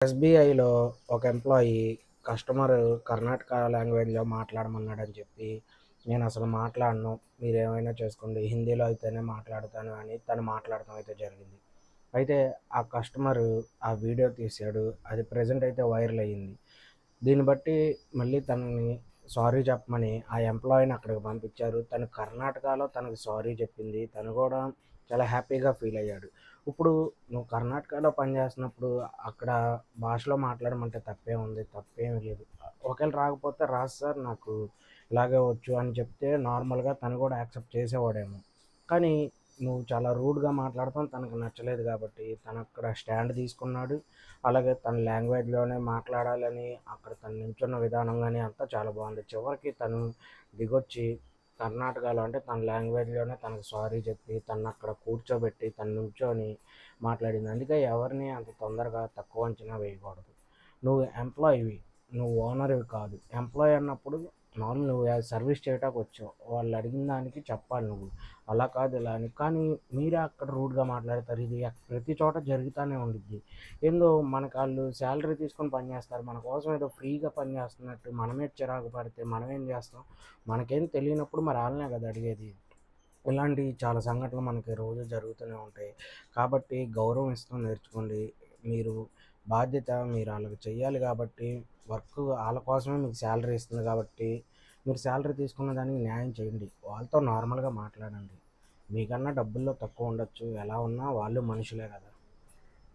ఎస్బీఐలో ఒక employee customer Karnataka లాంగ్వేజ్లో మాట్లాడమన్నాడని చెప్పి నేను అసలు మాట్లాడను మీరు ఏమైనా చేసుకోండి హిందీలో అయితేనే మాట్లాడతాను అని తను మాట్లాడటం అయితే జరిగింది. అయితే ఆ కస్టమర్ ఆ వీడియో తీశాడు అది ప్రజెంట్ అయితే వైరల్ అయ్యింది. దీన్ని బట్టి మళ్ళీ తనని సారీ చెప్పమని ఆ ఎంప్లాయీని అక్కడికి పంపించారు. తను కర్ణాటకలో తనకు సారీ చెప్పింది. తను కూడా చాలా హ్యాపీగా ఫీల్ అయ్యాడు. ఇప్పుడు నువ్వు కర్ణాటకలో పనిచేస్తున్నప్పుడు అక్కడ భాషలో మాట్లాడమంటే తప్పే ఉంది తప్పేం లేదు. ఒకవేళ రాకపోతే రాదు సార్ నాకు ఇలాగే వచ్చు అని చెప్తే నార్మల్గా తను కూడా యాక్సెప్ట్ చేసేవాడేమో. కానీ నువ్వు చాలా రూడ్గా మాట్లాడటం తనకు నచ్చలేదు కాబట్టి తను అక్కడ స్టాండ్ తీసుకున్నాడు. అలాగే తన లాంగ్వేజ్లోనే మాట్లాడాలని అక్కడ తను నించున్న విధానం కానీ అంతా చాలా బాగుంది. చివరికి తను దిగొచ్చి కర్ణాటకలో అంటే తన లాంగ్వేజ్లోనే తనకు సారీ చెప్పి తను అక్కడ కూర్చోబెట్టి తను నుంచొని మాట్లాడింది. అందుకే ఎవరిని అంత తొందరగా తక్కువ అంచనా వేయకూడదు. నువ్వు ఎంప్లాయీవి నువ్వు ఓనర్వి కాదు. ఎంప్లాయ్ అన్నప్పుడు నార్మల్ నువ్వు సర్వీస్ చేయటానికి వచ్చావు. వాళ్ళు అడిగిన దానికి చెప్పాలి నువ్వు. అలా కాదు ఇలా అని. కానీ మీరే అక్కడ రూడ్గా మాట్లాడతారు. ఇది ప్రతి చోట జరుగుతూనే ఉండిద్ది. ఏందో మనకు వాళ్ళు శాలరీ తీసుకొని పనిచేస్తారు మన కోసం ఏదో ఫ్రీగా పనిచేస్తున్నట్టు మనమే చిరాకు పడితే మనం ఏం చేస్తాం? మనకేం తెలియనప్పుడు మరి వాళ్ళనే కదా అడిగేది. ఇలాంటి చాలా సంఘటనలు మనకి రోజు జరుగుతూనే ఉంటాయి. కాబట్టి గౌరవం ఇస్తాం నేర్చుకోండి. మీరు బాధ్యత మీరు వాళ్ళకి చెయ్యాలి కాబట్టి వర్క్ వాళ్ళ కోసమే మీకు శాలరీ ఇస్తుంది కాబట్టి మీరు శాలరీ తీసుకున్న దానికి న్యాయం చేయండి. వాళ్ళతో నార్మల్గా మాట్లాడండి. మీకన్నా డబ్బుల్లో తక్కువ ఉండొచ్చు. ఎలా ఉన్నా వాళ్ళు మనుషులే కదా.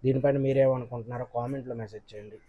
దీనిపైన మీరేమనుకుంటున్నారో కామెంట్లో మెసేజ్ చేయండి.